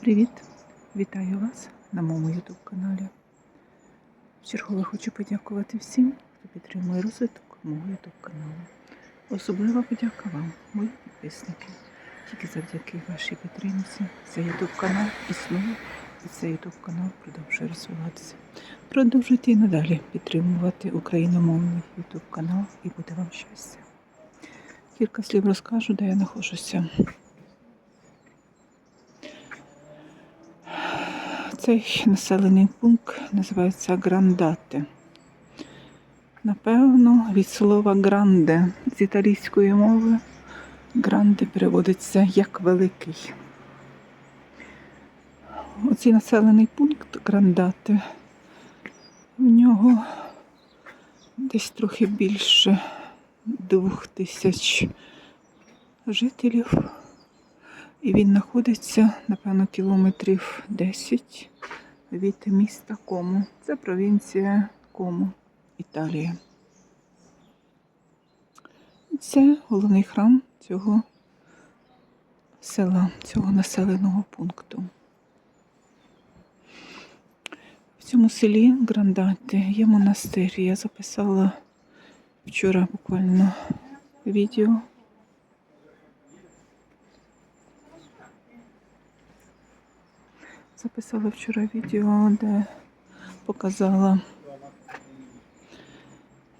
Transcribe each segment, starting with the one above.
Привіт! Вітаю вас на моєму YouTube каналі. Вчергове хочу подякувати всім, хто підтримує розвиток мого YouTube каналу. Особлива подяка вам, мої підписники. Тільки завдяки вашій підтримці цей YouTube канал існує і цей YouTube канал продовжує розвиватися. Продовжуйте і надалі підтримувати україномовний YouTube канал і буде вам щастя. Кілька слів розкажу, де я знаходжуся. Цей населений пункт називається Грандате. Напевно, від слова гранде з італійської мови гранде переводиться як великий. Оцей населений пункт Грандате. В нього десь трохи більше двох тисяч жителів. І він знаходиться, напевно, кілометрів 10 від міста Кому. Це провінція Кому, Італія. Це головний храм цього села, цього населеного пункту. В цьому селі Грандаті є монастир. Я записала вчора буквально відео. Записала вчора відео, де показала,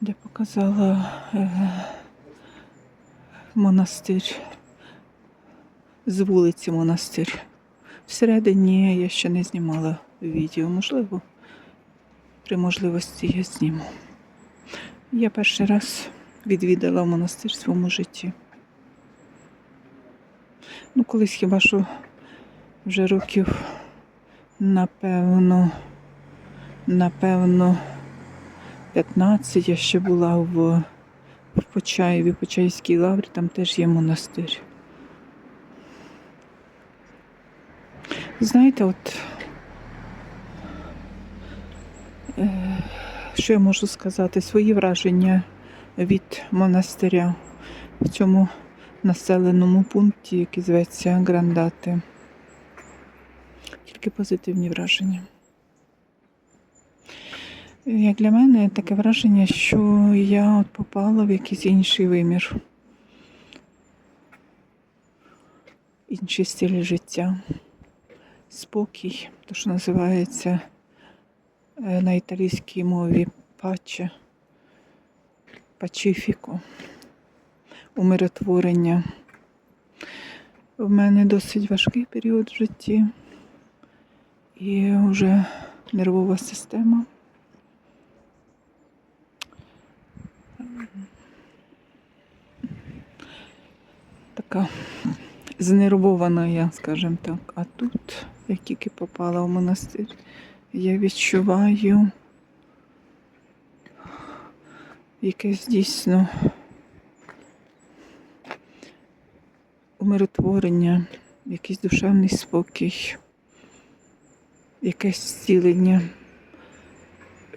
де показала е, монастир з вулиці монастир. Всередині я ще не знімала відео, можливо, при можливості я зніму. Я перший раз відвідала монастир в своєму житті. Ну, колись хіба що вже років Напевно, напевно, 15 я ще була в, в Почаєві, Почаївській лаврі, там теж є монастир. Знаєте, от е, що я можу сказати? Свої враження від монастиря в цьому населеному пункті, який зветься Грандати тільки позитивні враження. Як для мене таке враження, що я от попала в якийсь інший вимір, інший стиль життя, спокій, то що називається е, на італійській мові паче, пачифіко, умиротворення. В мене досить важкий період в житті. І вже нервова система. Така знервована я, скажімо так. А тут, як тільки попала в монастир, я відчуваю якесь дійсно умиротворення, якийсь душевний спокій якесь зцілення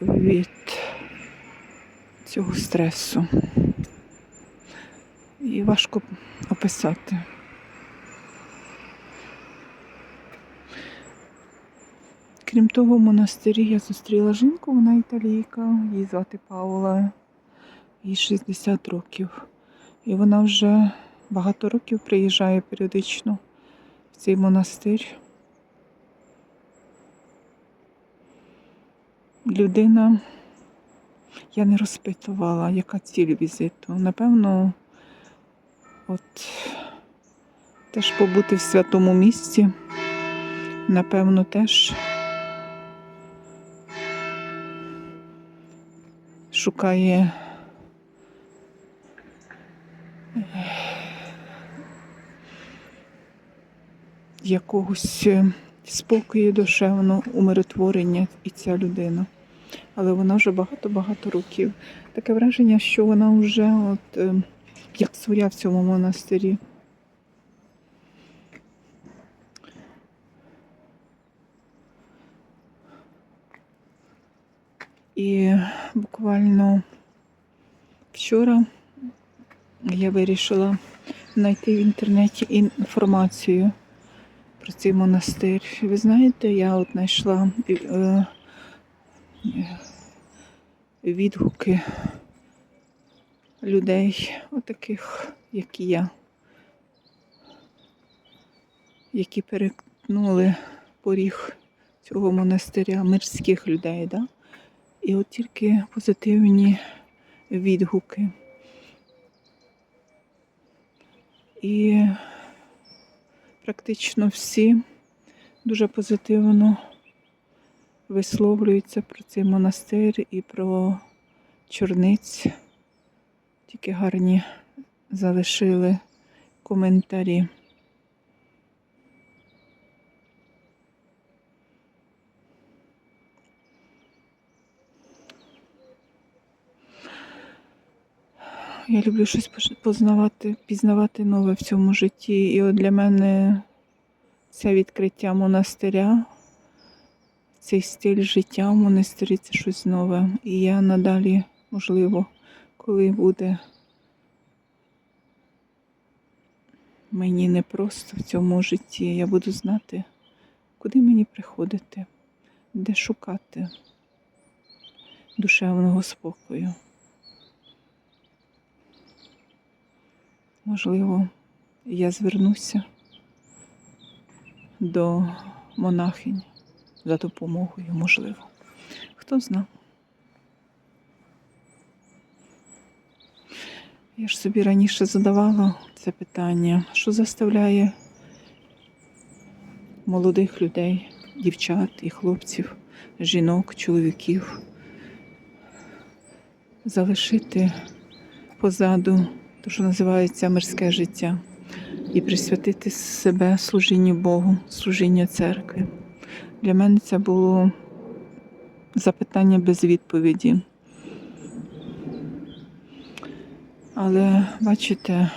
від цього стресу. І важко описати. Крім того, в монастирі я зустріла жінку, вона італійка, її звати Паула, їй 60 років. І вона вже багато років приїжджає періодично в цей монастир. Людина, я не розпитувала, яка ціль візиту. Напевно, от теж побути в святому місці, напевно, теж шукає якогось спокою душевного умиротворення і ця людина. Але вона вже багато-багато років. Таке враження, що вона вже от, е, як своя в цьому монастирі. І буквально вчора я вирішила знайти в інтернеті інформацію про цей монастир. Ви знаєте, я от знайшла е, е, відгуки людей, отаких, як і я, які перетнули поріг цього монастиря, мирських людей. Да? І от тільки позитивні відгуки. І практично всі дуже позитивно висловлюються про цей монастир і про чорниць. Тільки гарні залишили коментарі. Я люблю щось познавати, пізнавати нове в цьому житті. І от для мене це відкриття монастиря, цей стиль життя в монастирі це щось нове. І я надалі, можливо, коли буде мені непросто в цьому житті, я буду знати, куди мені приходити, де шукати душевного спокою. Можливо, я звернуся до монахинь за допомогою, можливо. Хто зна. Я ж собі раніше задавала це питання, що заставляє молодих людей, дівчат і хлопців, жінок, чоловіків залишити позаду те, що називається мирське життя, і присвятити себе служінню Богу, служінню церкви. Для мене це було запитання без відповіді. Але бачите,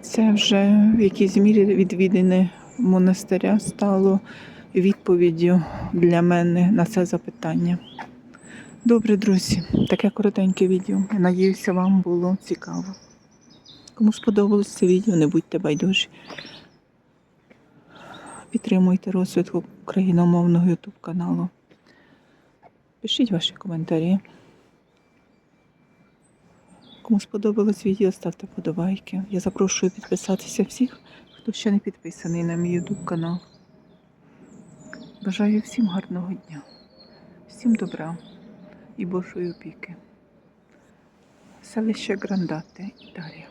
це вже в якійсь мірі відвідини монастиря стало відповіддю для мене на це запитання. Добре, друзі, таке коротеньке відео. Я надіюся, вам було цікаво. Кому сподобалось це відео, не будьте байдужі. Підтримуйте розвиток україномовного YouTube каналу. Пишіть ваші коментарі. Кому сподобалось відео, ставте подобайки. Я запрошую підписатися всіх, хто ще не підписаний на мій YouTube канал. Бажаю всім гарного дня, всім добра і Божої опіки. Селище Грандати, Італія.